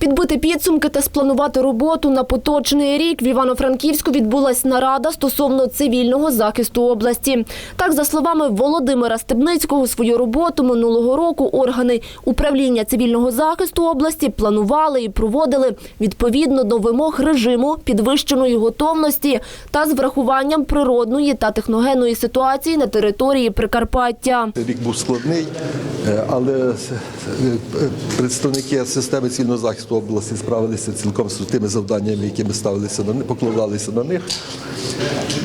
Підбити підсумки та спланувати роботу на поточний рік в Івано-Франківську відбулась нарада стосовно цивільного захисту області. Так, за словами Володимира Стебницького, свою роботу минулого року органи управління цивільного захисту області планували і проводили відповідно до вимог режиму підвищеної готовності та з врахуванням природної та техногенної ситуації на території Прикарпаття. Рік був складний, е, але е, представники системи цивільного захисту області справилися цілком з тими завданнями, які ми ставилися на покладалися на них.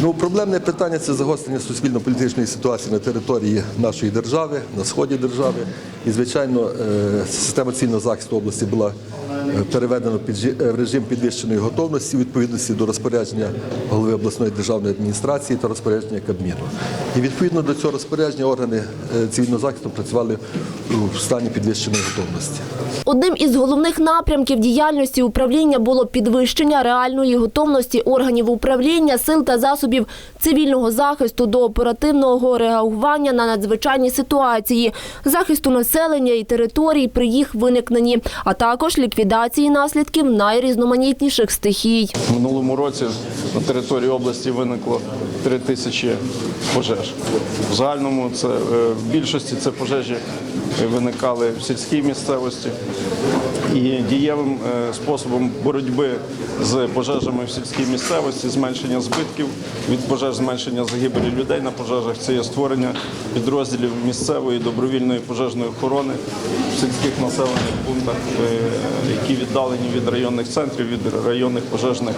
Ну, проблемне питання це загострення суспільно-політичної ситуації на території нашої держави, на сході держави. І, звичайно, е, система цивільного захисту області була е, переведена під е, в режим підвищеної готовності відповідності до розпорядження голови обласної державної адміністрації та розпорядження Кабміну. І відповідно до цього розпорядження органи е, цивільного захисту працювали у стані підвищеної готовності. Одним із головних напрямків діяльності управління було підвищення реальної готовності органів управління, сил та засобів цивільного захисту до оперативного реагування на надзвичайні ситуації, захисту населення і територій при їх виникненні, а також ліквідації наслідків найрізноманітніших стихій. Минулому році на території області виникло 3 тисячі пожеж. В загальному це е, в більшості це пожежі виникали в сільській місцевості. І дієвим е, способом боротьби з пожежами в сільській місцевості, зменшення збитків від пожеж, зменшення загибелі людей на пожежах це є створення підрозділів місцевої добровільної пожежної охорони в сільських населених пунктах, е, які віддалені від районних центрів, від районних пожежних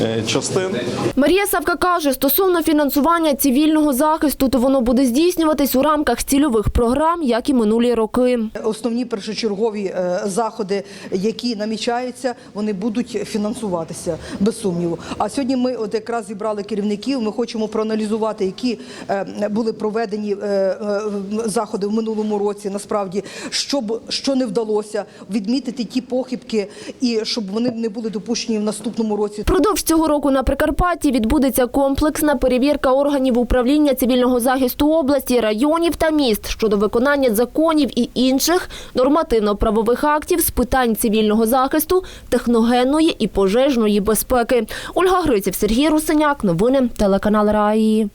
е, частин. Марія Савка каже, стосовно фінансування цивільного захисту, то воно буде здійснюватись у рамках цільових програм, як і минулі роки. Основні першочергові е, заходи, які намічаються, вони будуть фінансуватися без сумніву. А сьогодні ми от якраз зібрали керівників. Ми хочемо проаналізувати, які е, були проведені е, е, заходи в минулому році. Насправді, що б що не вдалося, відмітити ті похибки, і щоб вони не були допущені в наступному році. Впродовж цього року на Прикарпатті відбудеться комплексна перевірка органів управління цивільного захисту області, районів та міст щодо виконання законів і інших нормативно-правових актів з питань цивільного захисту, техногенної і пожежної безпеки. Ольга Гриців, Сергій Русиняк. Новини телеканал Раї.